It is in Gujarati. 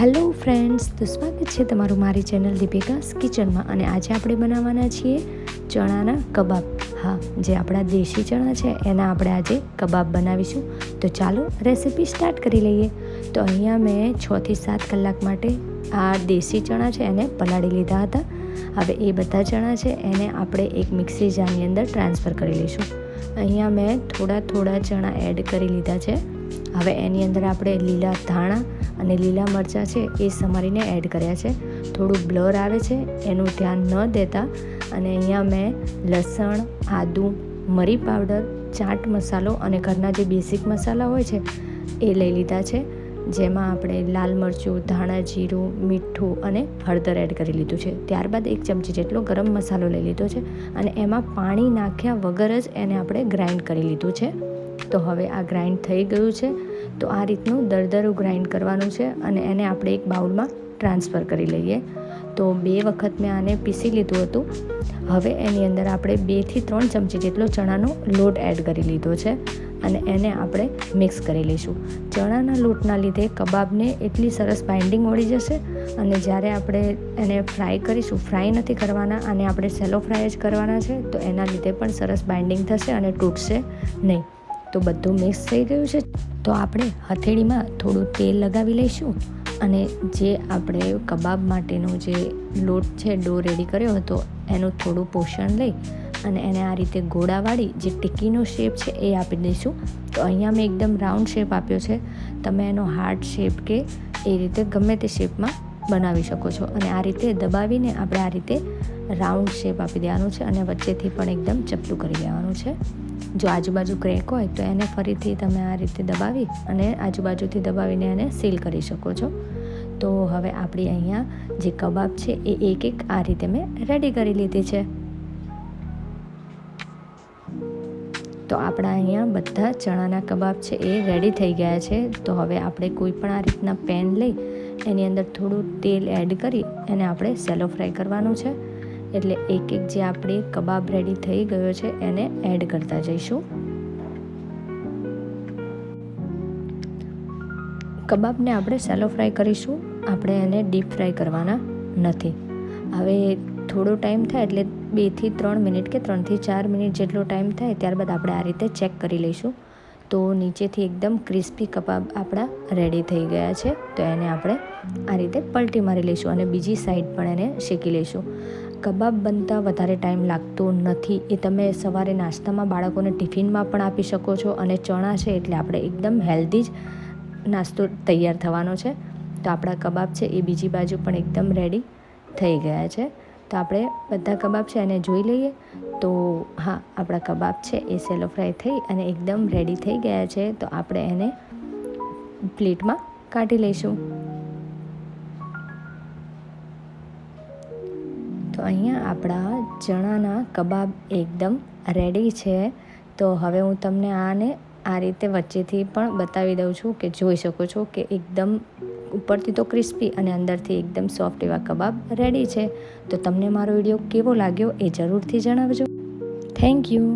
હેલો ફ્રેન્ડ્સ, તો સ્વાગત છે તમારું મારી ચેનલ દીપિકાસ કિચનમાં અને આજે આપણે બનાવવાના છીએ ચણાના કબાબ. હા, જે આપણા દેશી ચણા છે, એના આપણે આજે કબાબ બનાવીશું. તો ચાલો રેસીપી સ્ટાર્ટ કરી લઈએ. તો અહીંયા મેં છથી સાત કલાક માટે આ દેશી ચણા છે, એને પલાળી લીધા હતા. હવે એ બધા ચણા છે, એને આપણે એક મિક્સી જારની અંદર ટ્રાન્સફર કરી લઈશું. અહીંયા મેં થોડા થોડા ચણા એડ કરી લીધા છે. હવે એની અંદર આપણે લીલા ધાણા અને લીલા મરચાં છે એ સમારીને એડ કર્યા છે. થોડું બ્લર આવે છે, એનું ધ્યાન ન દેતા. અને અહીંયા મેં લસણ, આદું, મરી પાવડર ચાટ મસાલો અને ઘરના જે બેસિક મસાલા હોય છે, એ લઈ લીધા છે. જેમાં આપણે લાલ મરચું, ધાણા જીરું, મીઠું અને હળદર એડ કરી લીધું છે. ત્યારબાદ એક ચમચી જેટલો ગરમ મસાલો લઈ લીધો છે અને એમાં પાણી નાખ્યા વગર જ એને આપણે ગ્રાઇન્ડ કરી લીધું છે. તો હવે આ ગ્રાઇન્ડ થઈ ગયું છે. તો આ રીતનું દરદરું ગ્રાઇન્ડ કરવાનું છે અને એને આપણે એક બાઉલમાં ટ્રાન્સફર કરી લઈએ. તો બે વખત મેં આને પીસી લીધું હતું. હવે એની અંદર આપણે બેથી ત્રણ ચમચી જેટલો ચણાનો લોટ એડ કરી લીધો છે અને એને આપણે મિક્સ કરી લઈશું. ચણાના લોટના લીધે કબાબને એટલી સરસ બાઇન્ડિંગ મળી જશે અને જ્યારે આપણે એને ફ્રાય કરીશું, ફ્રાય નથી કરવાના અને આપણે સેલો ફ્રાય જ કરવાના છે, તો એના લીધે પણ સરસ બાઇન્ડિંગ થશે અને તૂટશે નહીં. તો બધું મિક્સ થઈ ગયું છે. તો આપણે હથેળીમાં થોડું તેલ લગાવી લઈશું અને જે આપણે કબાબ માટેનો જે લોટ છે, ડો રેડી કર્યો હતો, એનું થોડું પોષણ લઈ અને એને આ રીતે ગોળાવાળી જે ટિક્કીનો શેપ છે એ આપી દઈશું. તો અહીંયા મેં એકદમ રાઉન્ડ શેપ આપ્યો છે. તમે એનો હાર્ટ શેપ કે એ રીતે ગમે તે શેપમાં બનાવી શકો છો. અને આ રીતે દબાવીને આપણે આ રીતે રાઉન્ડ શેપ આપી દેવાનું છે અને વચ્ચેથી પણ એકદમ ચપટું કરી દેવાનું છે. જો આજુબાજુ ક્રેક હોય તો એને ફરીથી તમે આ રીતે દબાવી અને આજુબાજુથી દબાવીને એને સીલ કરી શકો છો. તો હવે આપણી અહીંયા જે કબાબ છે એ એક એક આ રીતે મેં રેડી કરી લીધી છે. તો આપણા અહીંયા બધા ચણાના કબાબ છે એ રેડી થઈ ગયા છે. તો હવે આપણે કોઈ પણ આ રીતના પેન લઈ એની અંદર થોડું તેલ એડ કરી એને આપણે સેલો ફ્રાય કરવાનું છે. એટલે એક એક જે આપણે કબાબ રેડી થઈ ગયો છે, એને એડ કરતા જઈશું. કબાબને આપણે સેલો ફ્રાય કરીશું. આપણે એને ડીપ ફ્રાય કરવાના નથી. હવે થોડો ટાઈમ થાય એટલે બેથી ત્રણ મિનિટ કે ત્રણથી ચાર મિનિટ જેટલો ટાઈમ થાય ત્યારબાદ આપણે આ રીતે ચેક કરી લઈશું. તો નીચેથી એકદમ ક્રિસ્પી કબાબ આપણા રેડી થઈ ગયા છે. તો એને આપણે આ રીતે પલટી મારી લઈશું અને બીજી સાઈડ પણ એને શેકી લઈશું. કબાબ બનતા વધારે ટાઈમ લાગતો નથી. એ તમે સવારે નાસ્તામાં બાળકોને ટિફિનમાં પણ આપી શકો છો અને ચણા છે એટલે આપણે એકદમ હેલ્ધી જ નાસ્તો તૈયાર થવાનો છે. તો આપણા કબાબ છે એ બીજી બાજુ પણ એકદમ રેડી થઈ ગયા છે. તો આપણે બધા કબાબ છે એને જોઈ લઈએ. તો હા, આપણા કબાબ છે એ સેલો ફ્રાય થઈ અને એકદમ રેડી થઈ ગયા છે. તો આપણે એને પ્લેટમાં કાઢી લઈશું. તો અહીંયા આપણા ચણાના કબાબ એકદમ રેડી છે. તો હવે હું તમને આને આ રીતે વચ્ચેથી પણ બતાવી દઉં છું કે જોઈ શકો છો કે એકદમ ઉપરથી તો ક્રિસ્પી અને અંદરથી એકદમ સોફ્ટ એવા કબાબ રેડી છે. તો તમને મારો વીડિયો કેવો લાગ્યો એ જરૂરથી જણાવજો. Thank you